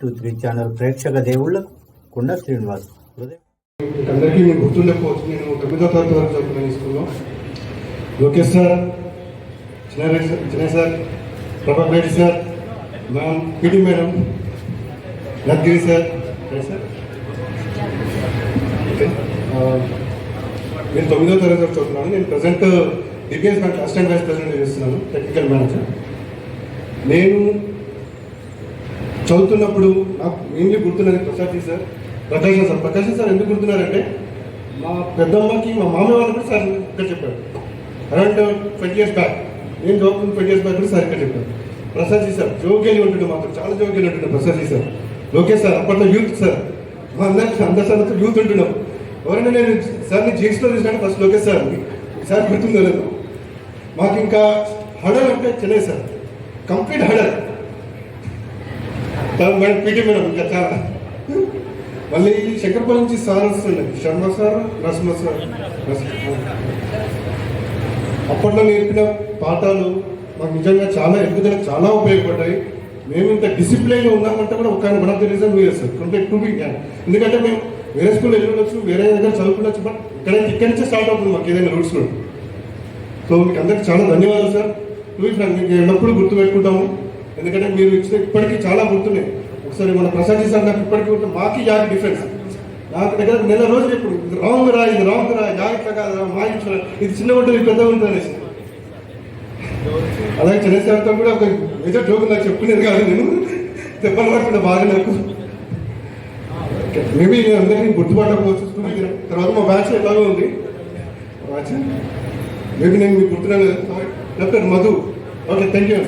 Two three channel ప్రేక్షక దేవుళ్ళ కుండ శ్రీనివాస్ అందరికీ నేను గుర్తుండకపోవచ్చు నేను తొమ్మిదో తరగతి వరకు చదువుకున్నాను స్కూల్లో. లోకేష్ సార్ చిన్న sir Prabhak Reddy sir ma'am PT madam Laggiri sir sir. నేను తొమ్మిదో తరగతి వరకు చదువుతున్నాను. నేను present DPS bank assistant vice president చేస్తున్నాను టెక్నికల్ మేనేజర్. నేను చదువుతున్నప్పుడు నాకు mainly గుర్తున్నది Prasad sir. Prakasam sir Prakasam sir ఎందుకు గుర్తున్నారంటే మా పెద్దమ్మకి మా మామయ్య వాళ్ళు కూడా సార్ ఇక్కడ చెప్పారు. అరౌండ్ ట్వంటీ ఇయర్స్ బ్యాక్ నేను చదువుకున్న ట్వంటీ ఇయర్స్ బ్యాక్ కూడా సార్ ఇక్కడ చెప్పారు. ప్రసాద్ జీ సార్ జోగిలి ఉంటుండే మాకు. చాలా జోగిలి ఉంటుండే ప్రసాద్ జీ సార్. లోకేష్ సార్ అప్పట్లో యూత్ సార్. మా అందరికి అందరి సార్ యూత్ ఉంటున్నాం. ఎవరైనా నేను సార్ని జీన్స్లో చూసినట్టు ఫస్ట్ లోకేష్ సార్. సార్ గుర్తుందో లేదు. మాకు ఇంకా హడల్ అంటే చెన్నై సార్. కంప్లీట్ హడల్. మేడం పీటీ మేడం ఇంకా మళ్ళీ శంకర్పల్లి నుంచి సార్ వస్తుండే. Sharma sir Narasimha sir. అప్పట్లో నేర్పిన పాఠాలు మాకు నిజంగా చాలా ఎదుగుదల చాలా ఉపయోగపడ్డాయి. మేము ఇంత డిసిప్లైన్ ఉన్నామంటే కూడా ఒక వన్ ఆఫ్ ది రీజన్ మీరే సార్. కంటే టు బి ఎందుకంటే మేము వేరే స్కూల్లో వెళ్ళవచ్చు వేరే దగ్గర చదువుకోవచ్చు బట్ ఇక్కడ ఇక్కడి నుంచే స్టార్ట్ అవుతుంది మాకు ఏదైనా రూట్స్లో సో మీకు అందరికి చాలా ధన్యవాదాలు సార్. టూ ఫ్రెండ్ మీకు ఎల్లప్పుడూ గుర్తు పెట్టుకుంటాము. ఎందుకంటే మీరు ఇచ్చిన ఇప్పటికీ చాలా గుర్తున్నాయి. ఒకసారి మన ప్రసాద్ సార్ నాకు ఇప్పటికీ ఉంటే మాకి యాకి డిఫరెన్స్ నాకు దగ్గర నెల రోజులు ఇప్పుడు ఇది రాంగ్ రా ఇది రాంగ్ రా యా కాదు మా ఇట్లా ఇది చిన్న ఉంటుంది ఇది పెద్ద ఉంటుంది అనేసి. అలాగే చంద్రశేఖర్తో కూడా ఒక మేజర్ జోకు నాకు చెప్పుకునేది కాదు నేను. దెబ్బలు పడుతున్నా బాగా నాకు. మేబీ నేను అందరినీ గుర్తుపట్టకపోవచ్చు తర్వాత మా బ్యాచ్ ఎలాగో ఉంది. బ్యాచ్? మేబీ నేను మీకు గుర్తున్నాను sorry Madhu. Okay thank you